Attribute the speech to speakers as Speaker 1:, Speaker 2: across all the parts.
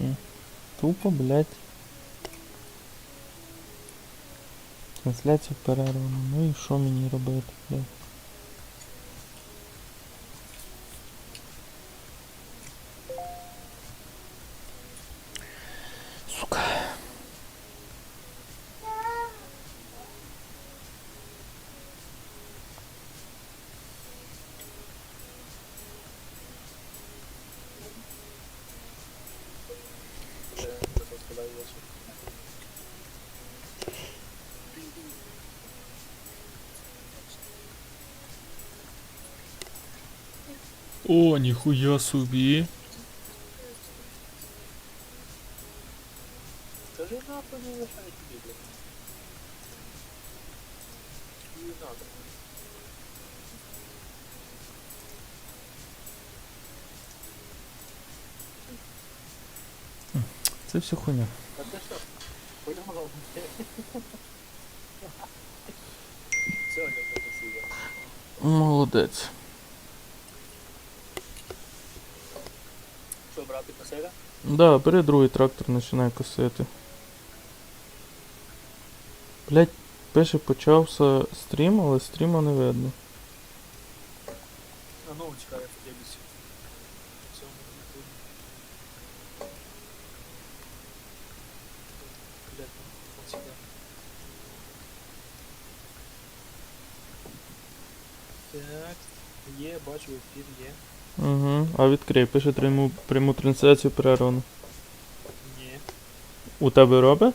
Speaker 1: І тупо, блядь. Трансляцію перервана. Ну і що мені робити, блядь? О, ніхуя собі.
Speaker 2: Скажи нахуй не лишай тобі, блядь. Не надо.
Speaker 1: Це все хуйня.
Speaker 2: Та ти що? Полюмав. Все, я запустив.
Speaker 1: Молодець. Да, бери другий трактор, починай косити. Блять, пише почався стрім, але стріма не видно.
Speaker 2: А ну, я поділюся. Ну. Так, є, бачу, ефір є.
Speaker 1: Угу. А відкрий, пише пряму, пряму трансляцію перервану.
Speaker 2: Ні.
Speaker 1: У тебе робить?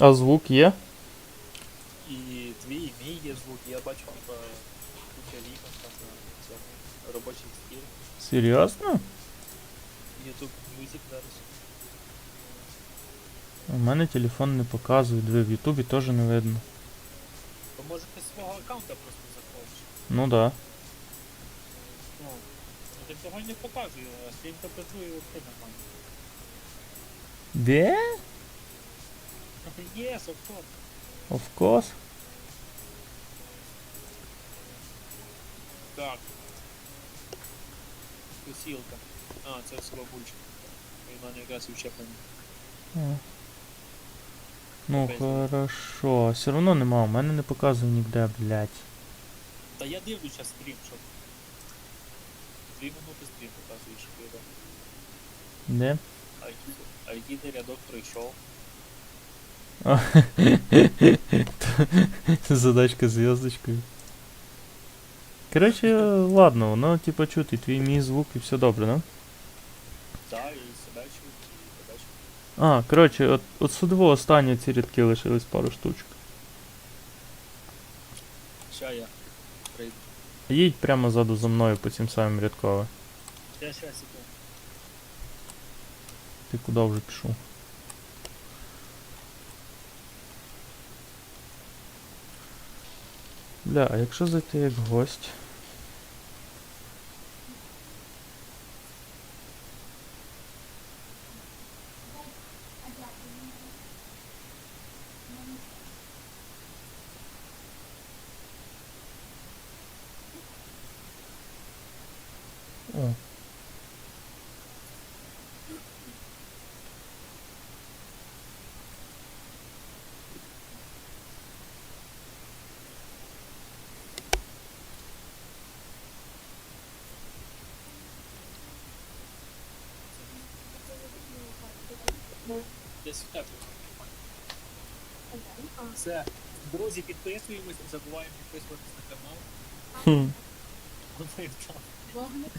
Speaker 1: А звук є?
Speaker 2: І твій, і мій є звук, я бачу, типа, куча там на цьому робочий стіл.
Speaker 1: Серйозно?
Speaker 2: YouTube Music зараз.
Speaker 1: У мене телефон не показує, диви, в Ютубі теж не видно.
Speaker 2: То може ти свого аккаунта просто заходиш.
Speaker 1: Ну да.
Speaker 2: Ну, ну ти цього й не показує, а стрім interpretує ти нормально.
Speaker 1: Де?
Speaker 2: Yes, of course.
Speaker 1: Of course.
Speaker 2: Так. Посілка. А, це село Бульчик. І в мене якраз і вчеплення.
Speaker 1: А. Ну хорошо. Все одно нема, у мене не показує ніде, блядь.
Speaker 2: Та я дивлюся стрім, що. Дві минути стрім показуєш, що я
Speaker 1: Де?
Speaker 2: Айдійний рядок пройшов.
Speaker 1: А, Задачка з зв'язочкою. Короче, ладно, воно типа чути твій мій звук і все добре, да?
Speaker 2: Так, і себе чуть, і чуть.
Speaker 1: А, короче, от, от судово останні ці рядки лишились пару штучок.
Speaker 2: Ща я прийду.
Speaker 1: Їдь прямо ззаду за мною по цим самим рядковим.
Speaker 2: Ща, ща, секунду.
Speaker 1: Ти куди вже пішов? Бля, а якщо зайти як гость? О.
Speaker 2: Десь в. Все. Друзі, підписуємось, не забуваємо підписуватись на канал.
Speaker 1: Хм. Вогник,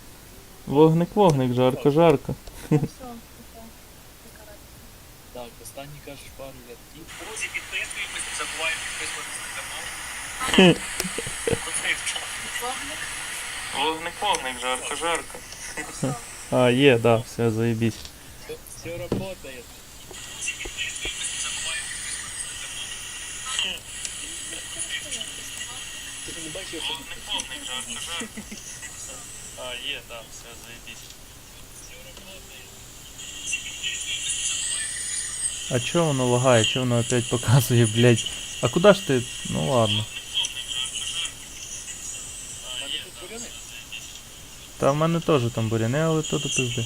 Speaker 1: вогник, жарко, жарко.
Speaker 2: Так, останній кажеш пару рядків. Друзі, підписуємось, не забуваємо підписуватись на канал. Ну, і так.
Speaker 1: Вогник, вогник, жарко, жарко. А, є, да, все, заебісь.
Speaker 2: Все, работает. Ти ж
Speaker 1: А, є, да, все, заебись. А чё воно лагає? Чё воно опять показує, блядь? А куда ж ти? Ну ладно. Та в мене теж там буряни, але то до пизди.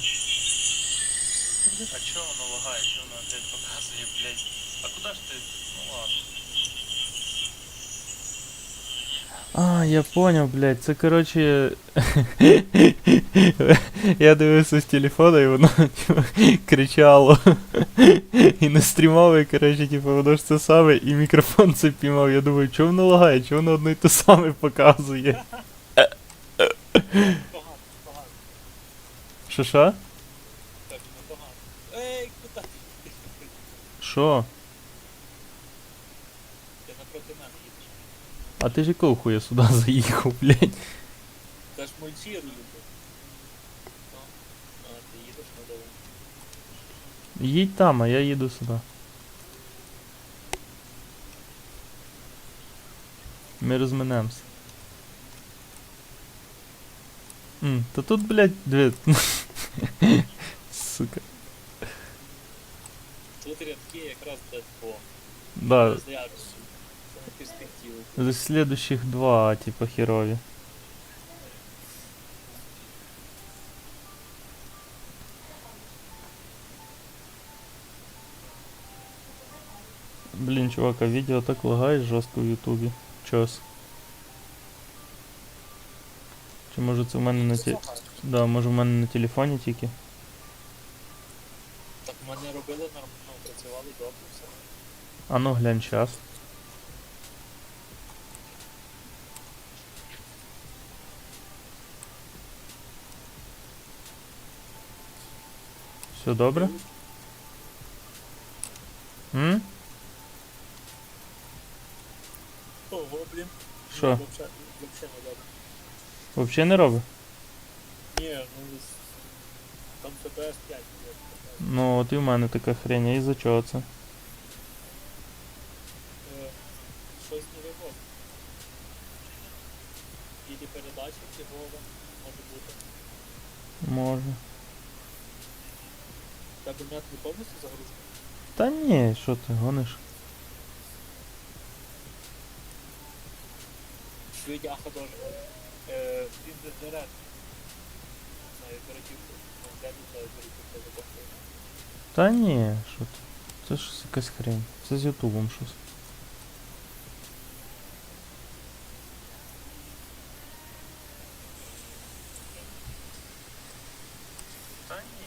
Speaker 1: А чого воно лагає, чого воно опять показує, блядь? А куди ж ти? Ну ладно. А, я понял, блядь, це короче. я дивився з телефона і воно типу, кричало. і не стрімав, і короче, типу, воно ж це саме, і мікрофон це піймав. Я думаю, чого воно лагає, чого воно одно і те саме показує.
Speaker 2: Погано.
Speaker 1: Що що?
Speaker 2: Так, ну погано. Ей, куди ти?
Speaker 1: Що?
Speaker 2: Ти напроти мене їдеш.
Speaker 1: А ти ж якого хуя сюди заїхав, блядь?
Speaker 2: Це ж мульчір любить. А, ти їдеш на дорогу.
Speaker 1: Їдь там, а я їду сюди. Ми розминемося. М, та тут, блядь, дві. Сука.
Speaker 2: Тут рядки якраз де по.
Speaker 1: Да,
Speaker 2: З ярусу. Це на перспективу.
Speaker 1: з слідущих два, типа, херові. Блін, чувак, а відео так лагає жорстко в Ютубі. Час. Чи може це в мене на те... Да, може в мене на телефоні тільки.
Speaker 2: Так мене робили нормально, працювали добре все.
Speaker 1: А ну глянь час. Все добре? М?
Speaker 2: Ого, блін.
Speaker 1: Що?
Speaker 2: Ні, Вообще, вообще не добре.
Speaker 1: Взагалі не робить?
Speaker 2: Ні, ну там ФПС 5.
Speaker 1: Ну от і в мене така хрень, а із-за чого це?
Speaker 2: Е, Щось не виходить. Ілі передача фігова, може бути.
Speaker 1: Може.
Speaker 2: Тебе м'ят не повністю загрузка?
Speaker 1: Та ні, що ти гониш?
Speaker 2: Людя художник. Е, Він де дерев. На оперативку. Та оперативка закопує.
Speaker 1: Та ні, що ти? Це ж якась хрень. Це з Ютубом щось. Та ні.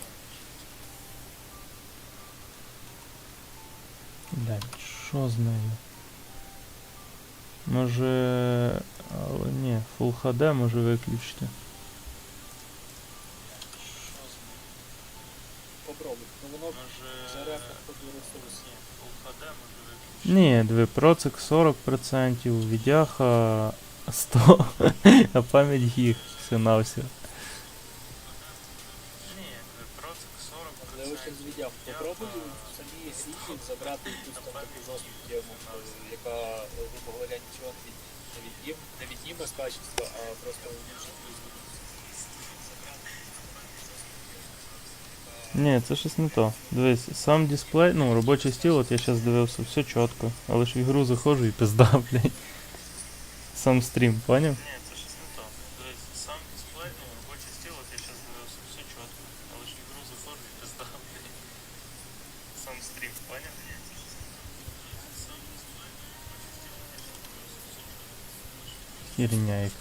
Speaker 1: Блядь, що з нею? Може. Але ні, Full HD може виключити.
Speaker 2: Попробуй. Ну воно жере походу ресурс.
Speaker 1: Ні, диви, процик 40%, відяха 100, а пам'ять гіг все на все. Ні, диви, процик
Speaker 2: Але ось з віддяв. Попробуй в забрати якусь там таку жорстку тему, е, яка, е, грубо говоря, нічого не від- не відніме з качества, а просто улучшить производительність.
Speaker 1: Ні, це щось не то. Дивись, сам дисплей, ну, робочий стіл, от я зараз дивився, все чітко. Але ж в ігру заходжу і пизда, блядь. Сам стрім, поняв? Ні, це щось не то. Дивись, сам дисплей, ну, робочий стіл, от я зараз дивився, все чітко. Але ж в ігру заходжу і пизда, блядь. Сам стрім, поняв? Херня якась.